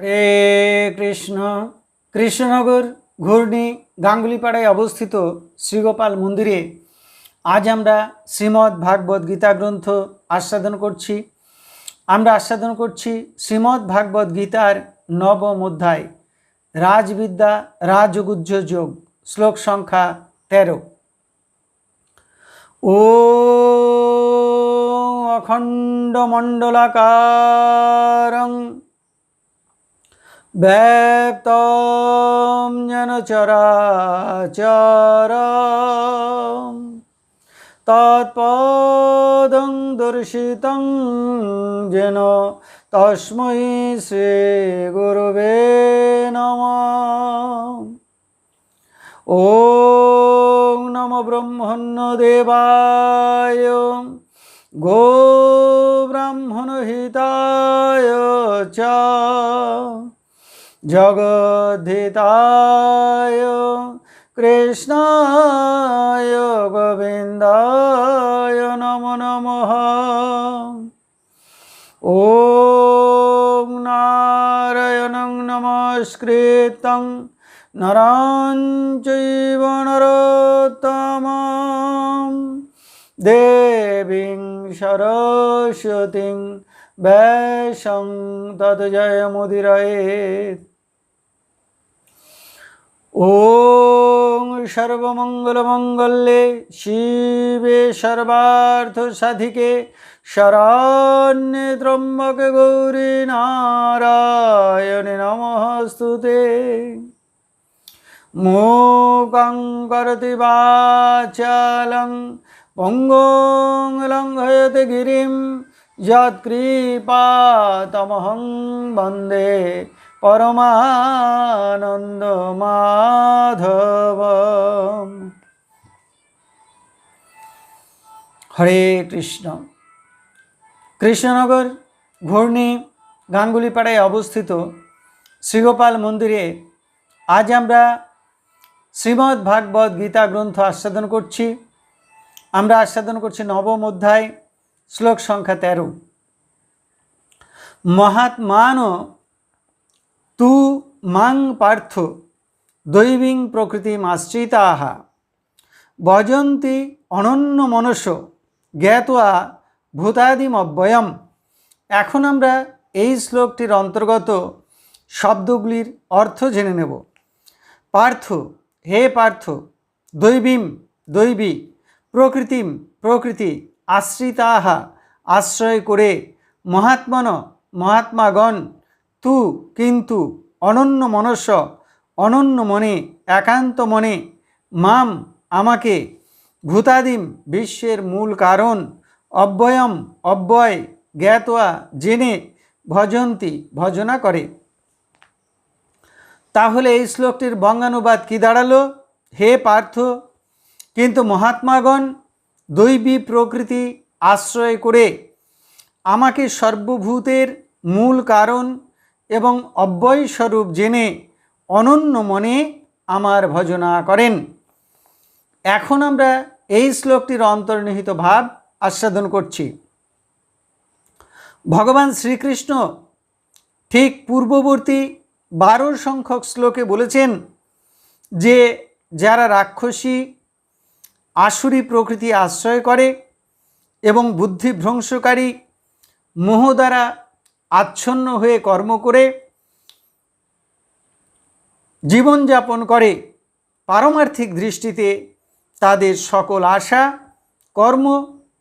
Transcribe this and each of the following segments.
হরে কৃষ্ণ, কৃষ্ণনগর ঘূর্ণি গাঙ্গুলিপাড়ায় অবস্থিত শ্রীগোপাল মন্দিরে আজ আমরা শ্রীমদ্ ভাগবত গীতা গ্রন্থ আস্বাদন করছি। আমরা আস্বাদন করছি শ্রীমদ্ ভাগবত গীতার নবম অধ্যায়, রাজবিদ্যা রাজগুজ্জ যোগ, শ্লোক সংখ্যা তেরো। ও অখণ্ডমণ্ডলাকারং ব্যক্তম যেন চরাচরম তৎপদং দর্শিতং যেন তস্মৈ শ্রী গুরুবে নম। ওং নম ব্রহ্মণ্য দেবায়। গো ব্রাহ্মণ হিতায় চ। জগদ্ধিতায় কৃষ্ণায় গোবিন্দায় নম নম। ও নারায়ণ নমস্কৃত। নরাঞ্চৈব নরোত্তম দেবীং সরস্বতীং ব্যাসং তৎ জয়মুদিরয়েত ওং সর্বমঙ্গলমঙ্গলে শিবে সর্বার্থ সাধিকে শরণ্যে ত্রম্বকে গৌরী নারায়ণে নমস্তুতে। মূকং করতি বাচালং, পঙ্গং গিরিম, যৎকৃপা তমহং বন্দে। পরমানন্দ মাধব হরে কৃষ্ণ। কৃষ্ণনগর ঘূর্ণি গাঙ্গুলিপাড়ায় অবস্থিত শ্রীগোপাল মন্দিরে আজ আমরা শ্রীমদ্ ভাগবত গীতা গ্রন্থ আস্বাদন করছি। আমরা আস্বাদন করছি নবম অধ্যায়, শ্লোক সংখ্যা তেরো। মহাত্মানও তু মাং পার্থ দৈবিং প্রকৃতিম আশ্রিতাহ ভজন্তি অনন্য মনস জ্ঞাতয়া ভূতাদিম অব্যয়ম এখন আমরা এই শ্লোকটির অন্তর্গত শব্দগুলির অর্থ জেনে নেব। পার্থ, হে পার্থ, দৈবীম, দৈবী, প্রকৃতিম, প্রকৃতি আশ্রিতাহা আশ্রয় করে, মহাত্মন, মহাত্মাগণ তু কিন্তু অনন্য মনস্য, অনন্য মনে, একান্ত মনে। মাম আমাকে ভূতাদিম বিশ্বের মূল কারণ, অব্যয়ম অব্যয় জ্ঞাতয়া জেনে ভজন্তি ভজনা করে। তাহলে এই শ্লোকটির বঙ্গানুবাদ কি দাঁড়াল? হে পার্থ, কিন্তু মহাত্মাগণ দৈবী প্রকৃতি আশ্রয় করে আমাকে সর্বভূতের মূল কারণ এবং অব্যয়স্বরূপ জেনে অনন্য মনে আমার ভজনা করেন। এখন আমরা এই শ্লোকটির অন্তর্নিহিত ভাব আস্বাদন করছি। ভগবান শ্রীকৃষ্ণ ঠিক পূর্ববর্তী বারো সংখ্যক শ্লোকে বলেছেন যে, যারা রাক্ষসী আসুরি প্রকৃতি আশ্রয় করে এবং বুদ্ধিভ্রংশকারী মোহ দ্বারা আচ্ছন্ন হয়ে কর্ম করে জীবনযাপন করে পারমার্থিক দৃষ্টিতে তাদের সকল আশা, কর্ম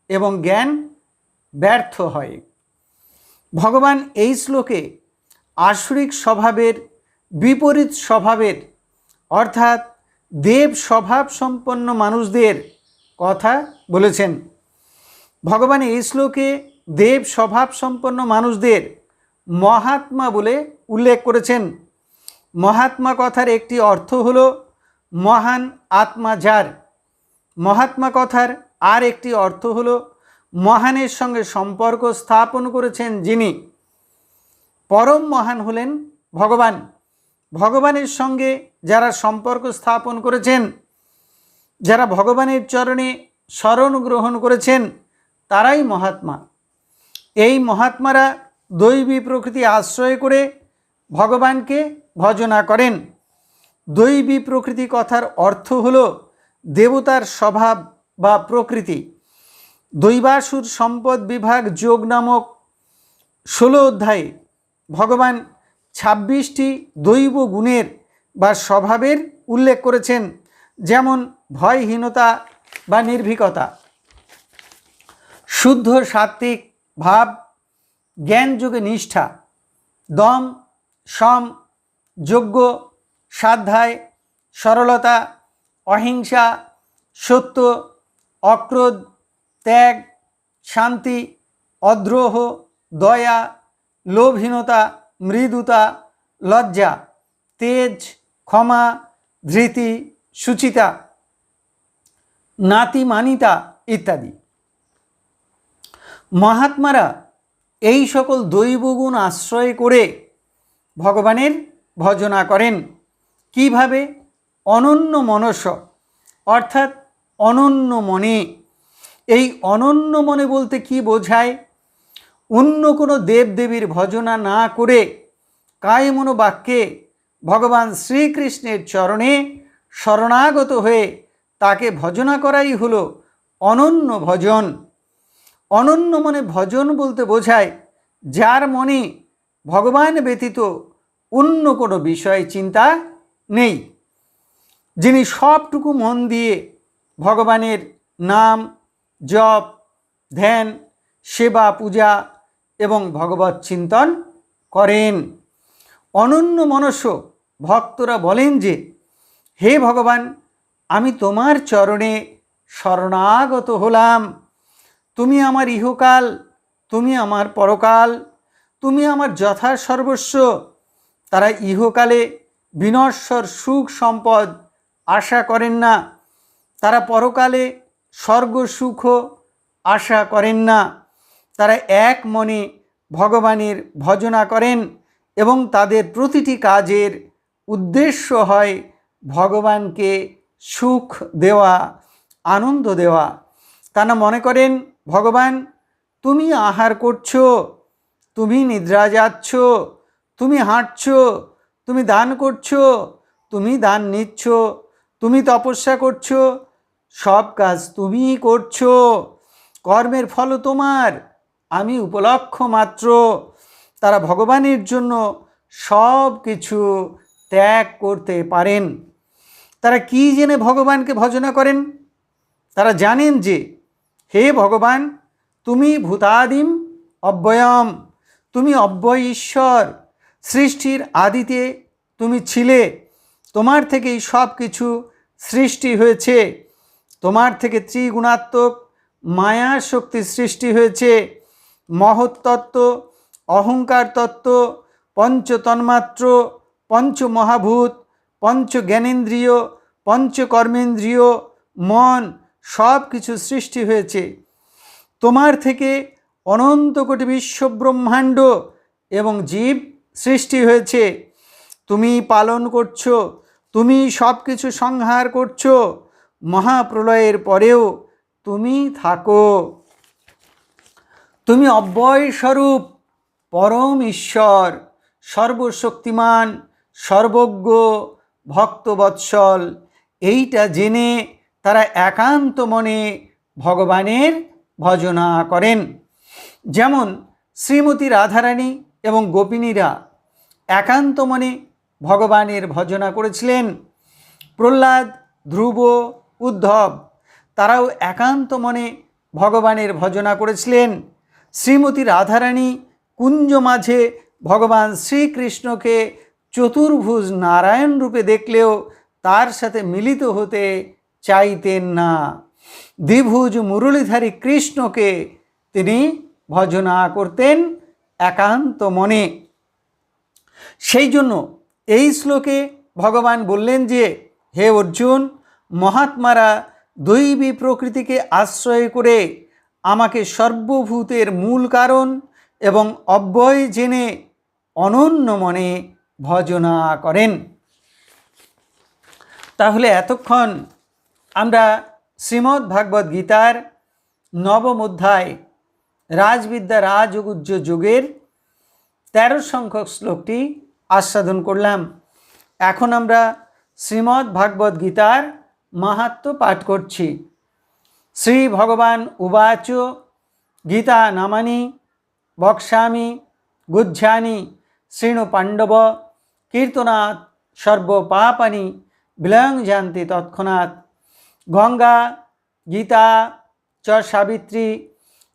এবং জ্ঞান ব্যর্থ হয়। ভগবান এই শ্লোকে আসরিক স্বভাবের বিপরীত স্বভাবের অর্থাৎ দেব স্বভাব সম্পন্ন মানুষদের কথা বলেছেন। ভগবান এই শ্লোকে দেব স্বভাব সম্পন্ন মানুষদের মহাত্মা বলে উল্লেখ করেছেন। মহাত্মা কথার একটি অর্থ হল মহান আত্মা যার। মহাত্মা কথার আর একটি অর্থ হল মহানের সঙ্গে সম্পর্ক স্থাপন করেছেন যিনি। পরম মহান হলেন ভগবান। ভগবানের সঙ্গে যারা সম্পর্ক স্থাপন করেছেন, যারা ভগবানের চরণে শরণ গ্রহণ করেছেন, তারাই মহাত্মা। এই মহাত্মারা দৈবী প্রকৃতি আশ্রয় করে ভগবানকে ভজনা করেন। দৈবী প্রকৃতি কথার অর্থ হল দেবতার স্বভাব বা প্রকৃতি। দৈবাসুর সম্পদ বিভাগ যোগ নামক ষোলো অধ্যায়ে ভগবান ছাব্বিশটি দৈব গুণের বা স্বভাবের উল্লেখ করেছেন, যেমন ভয়হীনতা বা নির্ভীকতা। শুদ্ধ সাত্ত্বিক ভাব জ্ঞানযোগে নিষ্ঠা, দম, সম, যোগ্য, সাধ্যায়, সরলতা, অহিংসা, সত্য, অক্রোধ, ত্যাগ, শান্তি, অদ্রোহ, দয়া, লোভহীনতা, মৃদুতা, লজ্জা, তেজ, ক্ষমা, ধৃতি, সুচিতা, নাতিমানিতা ইত্যাদি। মহাত্মারা এই সকল দৈবগুণ আশ্রয় করে ভগবানের ভজনা করেন। কীভাবে? অনন্য মনস, অর্থাৎ অনন্য মনে। এই অনন্য মনে বলতে কি বোঝায়? অন্য কোনো দেবদেবীর ভজনা না করে কায়মনো বাক্যে ভগবান শ্রীকৃষ্ণের চরণে শরণাগত হয়ে তাকে ভজনা করাই হলো অনন্য ভজন। অনন্য মনে ভজন বলতে বোঝায়, যার মনে ভগবান ব্যতীত অন্য কোনো বিষয় চিন্তা নেই। যিনি সবটুকু মন দিয়ে ভগবানের নাম, জপ, ধ্যান, সেবা, পূজা এবং ভগবত চিন্তন করেন। অনন্য মনস্য ভক্তরা বলেন যে, হে ভগবান, আমি তোমার চরণে শরণাগত হলাম। তুমি আমার ইহকাল, তুমি আমার পরকাল, তুমি আমার যথা সর্বস্ব। তারা ইহকালে বিনশ্বর সুখ সম্পদ আশা করেন না। তারা পরকালে স্বর্গ সুখ আশা করেন না। তারা এক মনে ভগবানের ভজনা করেন এবং তাদের প্রতিটি কাজের উদ্দেশ্য হয় ভগবানকে সুখ দেওয়া, আনন্দ দেওয়া। তারা মনে করেন, ভগবান, তুমি আহার করছ, তুমি নিদ্রা যাচ্ছ, তুমি হাঁটছ, তুমি দান করছ, তুমি দান নিচ্ছ, তুমি তপস্যা করছ, সব কাজ তুমিই করছ, কর্মের ফল তোমার, আমি উপলক্ষ মাত্র। তারা ভগবানের জন্য সব কিছু ত্যাগ করতে পারেন। তারা কি জেনে ভগবানকে ভজনা করেন? তারা জানেন যে হে ভগবান, তুমি ভূতাদিম অব্যয়ম তুমি অব্যয় ঈশ্বর সৃষ্টির আদিতে তুমি ছিলে, তোমার থেকেই সব কিছু সৃষ্টি হয়েছে, তোমার থেকে ত্রিগুণাত্মক মায়া শক্তি সৃষ্টি হয়েছে, মহত্তত্ত্ব অহংকার তত্ত্ব পঞ্চতন্মাত্র, পঞ্চমহাভূত পঞ্চ জ্ঞানেন্দ্রিয় পঞ্চকর্মেন্দ্রিয়, মন সব কিছু সৃষ্টি হয়েছে। তোমার থেকে অনন্ত কোটি বিশ্বব্রহ্মাণ্ড এবং জীব সৃষ্টি হয়েছে। তুমি পালন করছ, তুমি সব কিছু সংহার করছ, মহাপ্রলয়ের পরেও তুমি থাকো। তুমি অব্যয় স্বরূপ, পরম ঈশ্বর, সর্বশক্তিমান, সর্বজ্ঞ, ভক্তবৎসল। এইটা জেনে তারা একান্ত মনে ভগবানের ভজনা করেন। যেমন শ্রীমতী রাধারানী এবং গোপিনীরা একান্ত মনে ভগবানের ভজনা করেছিলেন। প্রহ্লাদ, ধ্রুব, উদ্ধব তারাও একান্ত মনে ভগবানের ভজনা করেছিলেন। শ্রীমতী রাধারানী কুঞ্জ মাঝে ভগবান শ্রীকৃষ্ণকে চতুর্ভুজ নারায়ণ রূপে দেখলেও তার সাথে মিলিত হতে চাইতেন না। দ্বিভুজ মুরলীধারী কৃষ্ণকে তিনি ভজনা করতেন একান্ত মনে। সেই জন্য এই শ্লোকে ভগবান বললেন যে, হে অর্জুন, মহাত্মারা দৈবী প্রকৃতিকে আশ্রয় করে আমাকে সর্বভূতের মূল কারণ এবং অব্যয় জেনে অনন্য মনে ভজনা করেন। তাহলে এতক্ষণ আমরা শ্রীমদ্ ভাগবত গীতার নবম অধ্যায়, রাজবিদ্যা রাজগুজ্জ যুগের তেরো সংখ্যক শ্লোকটি আস্বাদন করলাম। এখন আমরা শ্রীমদ্ ভাগবত গীতার মাহাত্ম পাঠ করছি। শ্রী ভগবান উবাচ, গীতা নামানি বক্সামি গুজ্জানি শৃণু পাণ্ডব, কীর্তনাথ সর্বপাপানি বিলয়ং জানতি তৎক্ষণাৎ গঙ্গা, গীতা চ সাবিত্রী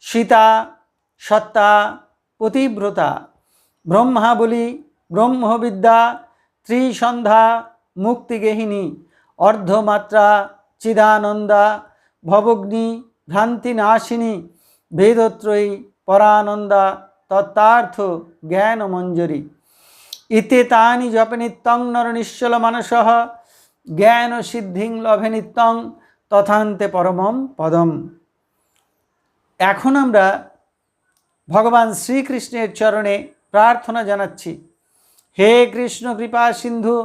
সীতা, সত্তা, পতিব্রতা, ব্রহ্মাবলী, ব্রহ্মবিদ্যা, ত্রিসন্ধ্যা মুক্তিগেহিনী অর্ধমাত্রা, চিদানন্দা, ভবগ্নি, ভ্রান্তিনাশিনী, বেদত্রয়ী, পরানন্দা, তত্ত্বার্থ, জ্ঞানমঞ্জরি। ইতে তানি জপে নিত্যং নর নিশ্চল মানস জ্ঞান সিদ্ধিং লভে নিত্যং তথান্তে পরমম পদম। এখন আমরা ভগবান শ্রীকৃষ্ণের চরণে প্রার্থনা জানাচ্ছি। হে কৃষ্ণ কৃপা সিন্ধু,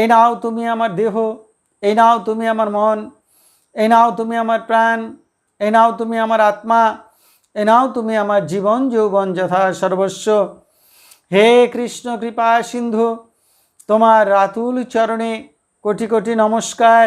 এই নাও তুমি আমার দেহ, এই নাও তুমি আমার মন, এই নাও তুমি আমার প্রাণ, এই নাও তুমি আমার আত্মা এ নাও তুমি আমার জীবন যৌবন যথা সর্বস্ব। হে কৃষ্ণ কৃপা সিন্ধু, তোমার রাতুল চরণে কোটি কোটি নমস্কার।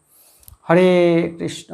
হরে কৃষ্ণ।